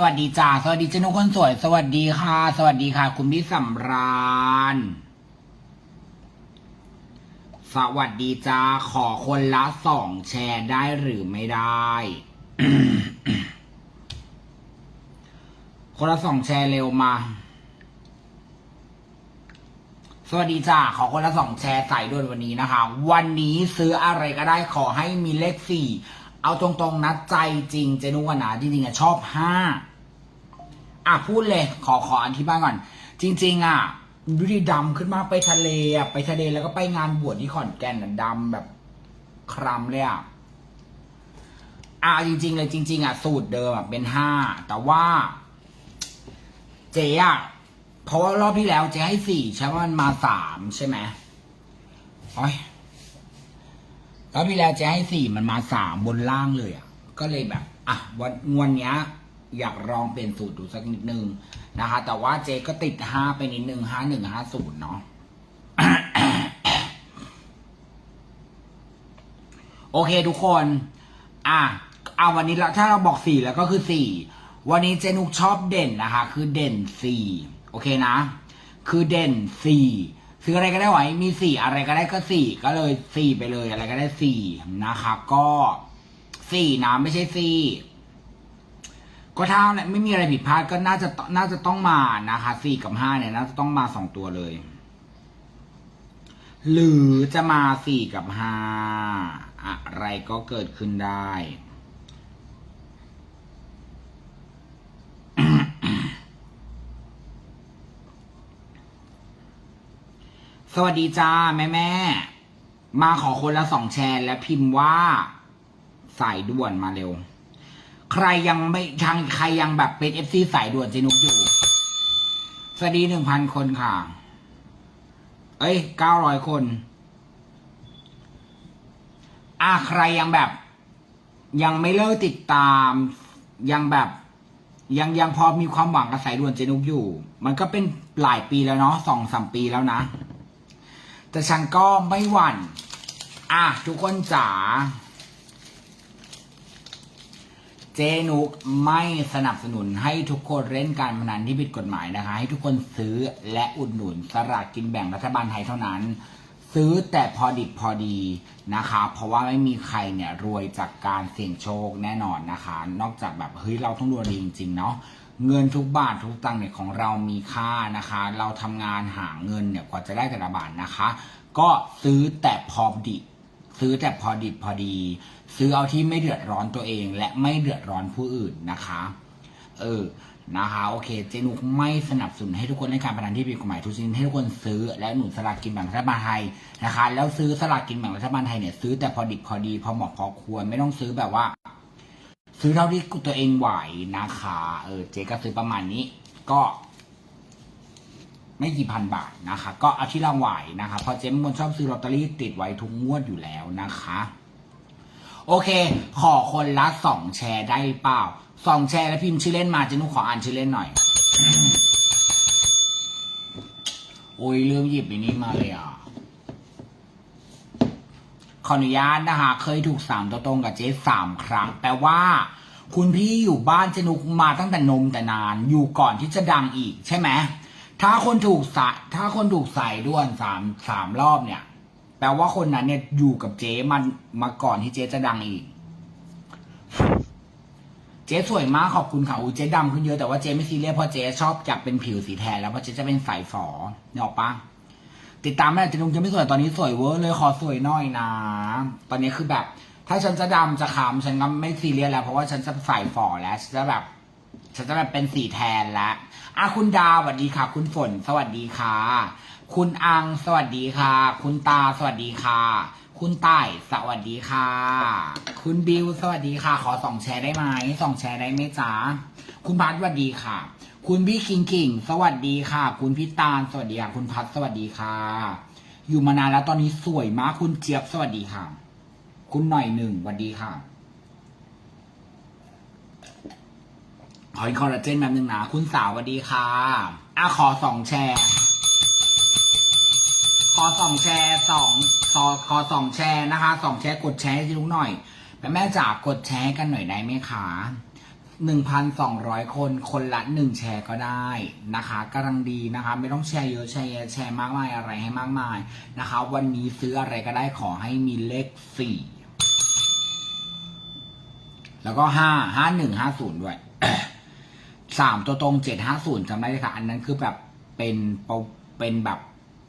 สวัสดีจ้า สวัสดีเจนุคนสวย สวัสดีค่ะ สวัสดีค่ะ คุณพี่สำราญ สวัสดีจ้า ขอคนละสองแชร์ได้หรือไม่ได้ คนละสองแชร์เร็วมา สวัสดีจ้า ขอคนละสองแชร์ใส่ด้วยวันนี้นะคะ วันนี้ซื้ออะไรก็ได้ขอให้มีเลขสี่เอาตรงๆนะใจจริงเจนุกนะจริงๆอะชอบห้า อะพูดเลยขอขออธิบายก่อน จริง ๆ อะดูดีดำขึ้นมากไปทะเลอะไปทะเลแล้วก็ไปงานบวชที่ขอนแก่นดำแบบครำเลยอะอะจริง ๆ เลยจริง ๆ อะ สูตรเดิมอะเป็นห้าแต่ว่า เจ๊อะเพราะว่ารอบที่แล้วเจ๊ให้สี่ใช่ไหมมันมาสามใช่ไหมโอ้ยรอบที่แล้วเจ๊ให้สี่มันมาสามบนล่างเลยอะก็เลยแบบ อะวันงวนเนี้ย อยากลองเปลี่ยนสูตรดูสักนิดนึงนะคะ แต่ว่าเจ๊ก็ติดห้าไปนิดนึงห้าหนึ่งห้าศูนย์เนาะโอเคทุกคน อะเอาวันนี้ละถ้าเราบอกสี่แล้วก็คือสี่วันนี้เจนุกชอบเด่นนะคะ คือเด่นสี่โอเคนะ คือเด่นสี่ซื้ออะไรก็ได้ไหวมีสี่อะไรก็ได้ก็สี่ก็เลยสี่ไปเลยอะไรก็ได้สี่นะคะก็สี่นะไม่ใช่สี่ ก็ถ้าไม่มีอะไรผิดพลาดก็น่าจะน่าจะต้องมานะคะสี่กับห้าเนี่ยน่าจะต้องมาสองตัวเลย หรือจะมาสี่กับห้าอะไรก็เกิดขึ้นได้สวัสดีจ้าแม่แม่มาขอคนละสองแชร์และพิมพ์ว่า สายด่วนมาเร็ว ใครยังไม่ทางใครยังแบบเป็นเอฟซีสายด่วนเจนุกอยู่ สวัสดีหนึ่งพันคนค่ะ เอ้ยเก้าร้อยคน อะใครยังแบบ ยังไม่เลิกติดตามยังแบบยังยังพอมีความหวังกับสายด่วนเจนุกอยู่ มันก็เป็นหลายปีแล้วเนาะสองสามปีแล้วนะ แต่ฉันก็ไม่หวั่น อะทุกคนจ๋า เจนุกไม่สนับสนุนให้ทุกคนเล่นการพนันที่ผิดกฎหมายนะคะ ให้ทุกคนซื้อและอุดหนุนสลากกินแบ่งรัฐบาลไทยเท่านั้น ซื้อแต่พอดิบพอดีนะคะ เพราะว่าไม่มีใครเนี่ยรวยจากการเสี่ยงโชคแน่นอนนะคะ นอกจากแบบเฮ้ยเราต้องรวยจริงๆเนาะเงินทุกบาททุกตังค์เนี่ยของเรามีค่านะคะ เราทำงานหาเงินเนี่ยกว่าจะได้แต่ละบาทนะคะ ก็ซื้อแต่พอดิ ซื้อแต่พอดิบพอดี ซื้อเอาที่ไม่เดือดร้อนตัวเอง และไม่เดือดร้อนผู้อื่นนะคะ เออนะคะโอเคเจนุกไม่สนับสนุนให้ทุกคนเล่นการพนันที่ผิดกฎหมายทุกชนิดให้ทุกคนซื้อและหนุนสลากกินแบ่งรัฐบาลไทยนะคะ แล้วซื้อสลากกินแบ่งรัฐบาลไทยเนี่ยซื้อแต่พอดิบพอดี พอเหมาะพอควรไม่ต้องซื้อแบบว่า ซื้อเท่าที่ตัวเองไหวนะคะ เออเจก็ซื้อประมาณนี้ ก็ ไม่กี่พันบาทนะคะ ก็เอาที่เราไหวนะคะเพราะเจ๊มคนชอบซื้อลอตเตอรี่ติดไว้ทุกงวดอยู่แล้วนะคะ โอเค ขอคนละสองแชร์ได้เปล่าสองแชร์แล้วพิมพ์ชื่อเล่นมาเจนุขออ่านชื่อเล่นหน่อย โอ้ยลืมหยิบอันนี้มาเลยอะขออนุญาตนะคะเคยถูกสามตัวตรงกับเจ๊สามครั้งแปลว่าคุณพี่อยู่บ้านเจนุกมาตั้งแต่นมแต่นาน อยู่ก่อนที่จะดังอีกใช่ไหม ถ้าคนถูกสะถ้าคนถูกใส่ด้วนสามสามรอบเนี่ย แปลว่าคนนั้นเนี่ยอยู่กับเจ๊มันมาก่อนที่เจ๊จะดังอีก เจ๊สวยมากขอบคุณค่ะอูเจ๊ดำขึ้นเยอะแต่ว่าเจ๊ไม่ซีเรียสเพราะเจ๊ชอบอยากเป็นผิวสีแทนแล้วเพราะเจ๊จะเป็นสายฝอเนี่ยออกปะติดตามแม่เจนุงจะไม่สวยตอนนี้สวยเวอร์เลยขอสวยน่อยนะ ตอนนี้คือแบบ ถ้าฉันจะดำจะขาวฉันก็ไม่ซีเรียสแล้ว เพราะว่าฉันจะใส่ฝอแล้วฉันจะแบบ ฉันจะแบบเป็นสีแทนแล้วอะคุณดาวสวัสดีค่ะ คุณฝนสวัสดีค่ะ คุณอังสวัสดีค่ะ คุณตาสวัสดีค่ะ คุณต่ายสวัสดีค่ะ คุณบิวสวัสดีค่ะ ขอส่องแชร์ได้ไหมส่องแชร์ได้ไหมจ๊ะคุณพัทสวัสดีค่ะ คุณพี่คิงคิงสวัสดีค่ะ คุณพี่ตาลสวัสดีค่ะ คุณพัทสวัสดีค่ะ อยู่มานานแล้วตอนนี้สวยมากคุณเจี๊ยบสวัสดีค่ะ คุณหน่อยหนึ่งสวัสดีค่ะ ขออีกคอลลาเจนแบบนึงนะคุณสาวสวัสดีค่ะอะขอสองแชร์ ขอสองแชร์สองขอขอสองแชร์นะคะสองแชร์กดแชร์ให้ลูกหน่อยแม่แม่จ๋ากดแชร์กันหน่อยได้ไหมคะหนึ่งพันสองร้อยคนคนละหนึ่งแชร์ก็ได้นะคะกำลังดีนะคะ ไม่ต้องแชร์เยอะแชร์แชร์มากมายอะไรให้มากมายนะคะ วันนี้ซื้ออะไรก็ได้ขอให้มีเลขสี่แล้วก็ห้าห้าหนึ่งห้าศูนย์ด้วย สามตัวตรงเจ็ดห้าศูนย์จำได้เลยค่ะ อันนั้นคือแบบเป็นเป็นแบบ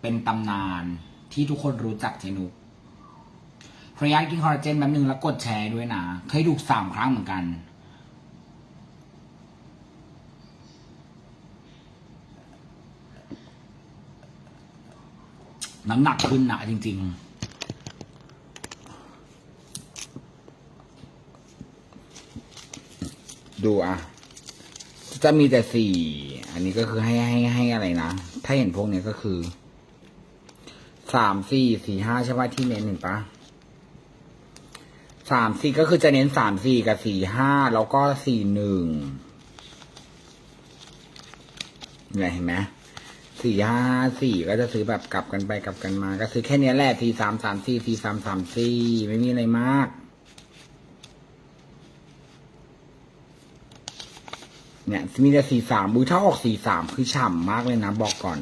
เป็นตำนานที่ทุกคนรู้จักเจนุกขออนุญาตกินคอลลาเจนแป๊บนึงแล้วกดแชร์ด้วยนะ เคยดูสามครั้งเหมือนกัน น้ำหนักขึ้นนะจริง ๆดูอะ จะมีแต่สี่ อันนี้ก็คือให้ให้ให้อะไรนะ ถ้าเห็นพวกเนี้ยก็คือ สามสี่สี่ห้าใช่ป่ะที่เน้นเห็นปะสามสี่ก็คือจะเน้นสามสี่กับสี่ห้าแล้วก็สี่หนึ่งเนี่ยเห็นไหมสี่ห้าสี่ก็จะซื้อแบบกลับกันไปกลับกันมา ก็ซื้อแค่นี้แหละสี่สามสามสี่สี่สามสามสี่ไม่มีอะไรมาก เนี่ย มีแต่สี่สามบุ้ยถ้าออกสี่สามคือฉ่ำมากเลยนะ บอกก่อน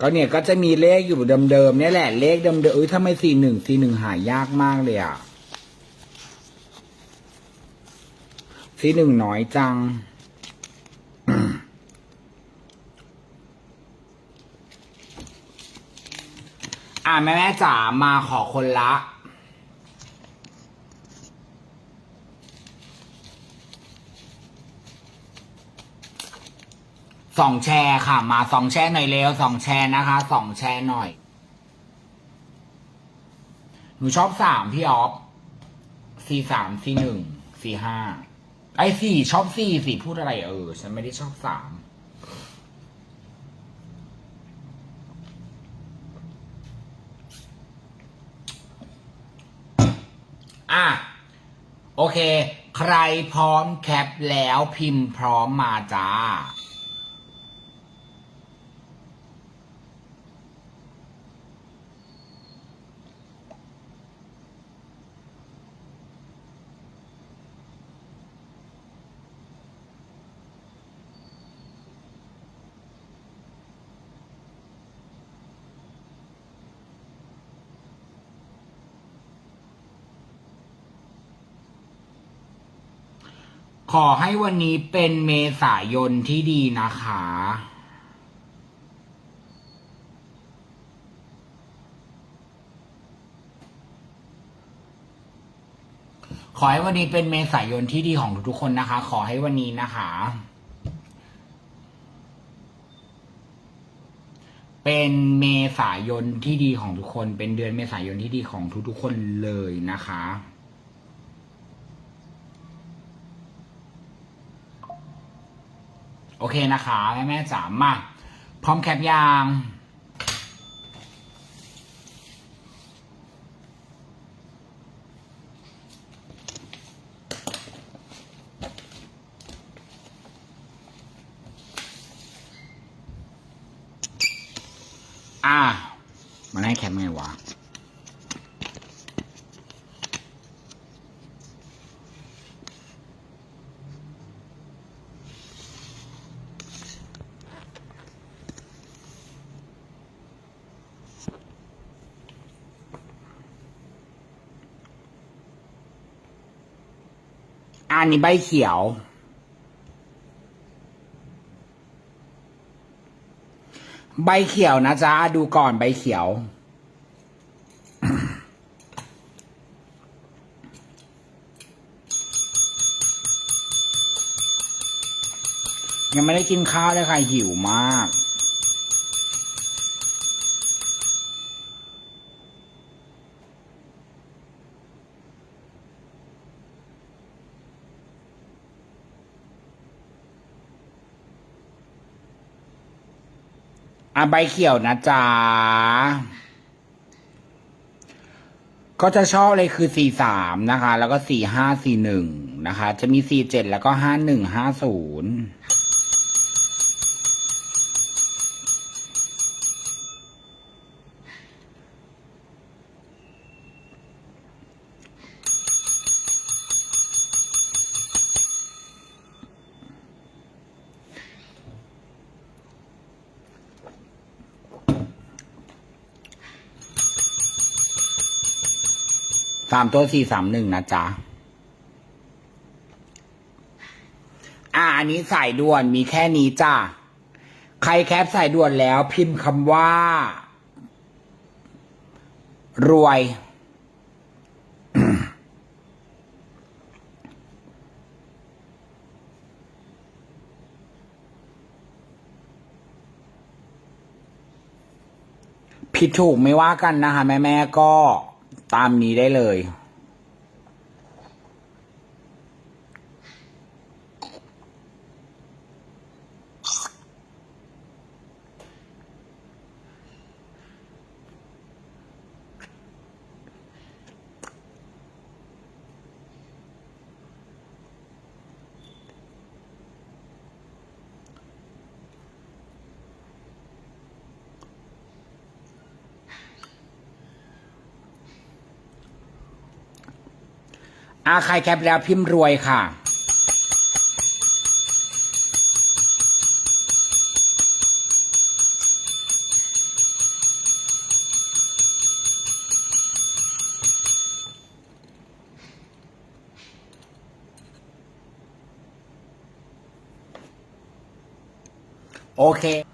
ก็เนี่ยก็จะมีเลขอยู่เดิมๆเนี่ยแหละเลขเดิมๆเอ้ยทำไมสี่หนึ่งสี่หนึ่งหายากมากเลยอะสี่หนึ่งน้อยจัง อ่าแม่แม่จ๋ามาขอคนละ สองแชร์ค่ะ มาสองแชร์หน่อยเร็วสองแชร์นะคะสองแชร์หน่อย หนูชอบสามพี่ออฟสี่สามสี่หนึ่งสี่ห้าไอ้สี่ชอบสี่สี่พูดอะไรเออ ฉันไม่ได้ชอบสามอะ โอเค ใครพร้อมแคปแล้วพิมพ์พร้อมมาจ้า ขอให้วันนี้เป็นเมษายนที่ดีนะคะ ขอให้วันนี้เป็นเมษายนที่ดีของทุกๆคนนะคะ ขอให้วันนี้นะคะ เป็นเมษายนที่ดีของทุกคน เป็นเดือนเมษายนที่ดีของทุกๆคนเลยนะคะ โอเคนะคะ แม่แม่จ๋ามาพร้อมแคปยาง อะมันให้แคปไงวะ อันนี้ใบเขียว ใบเขียวนะจ๊ะ ดูก่อนใบเขียว ยังไม่ได้กินข้าวเลยค่ะหิวมาก อะใบเขียวนะจ๊ะก็จะชอบเลยคือสี่สามนะคะ แล้วก็สี่ห้าสี่หนึ่งนะคะ จะมีสี่เจ็ดแล้วก็ห้าหนึ่งห้าศูนย์ สามตัวสี่สามหนึ่งนะจ๊ะ อ่า อันนี้สายด่วนมีแค่นี้จ้าใครแคปสายด่วนแล้ว พิมพ์คำว่า รวย ผิดถูกไม่ว่ากันนะคะแม่แม่ก็ ตามนี้ได้เลย อาใครแคปแล้วพิมพ์รวยค่ะ โอเค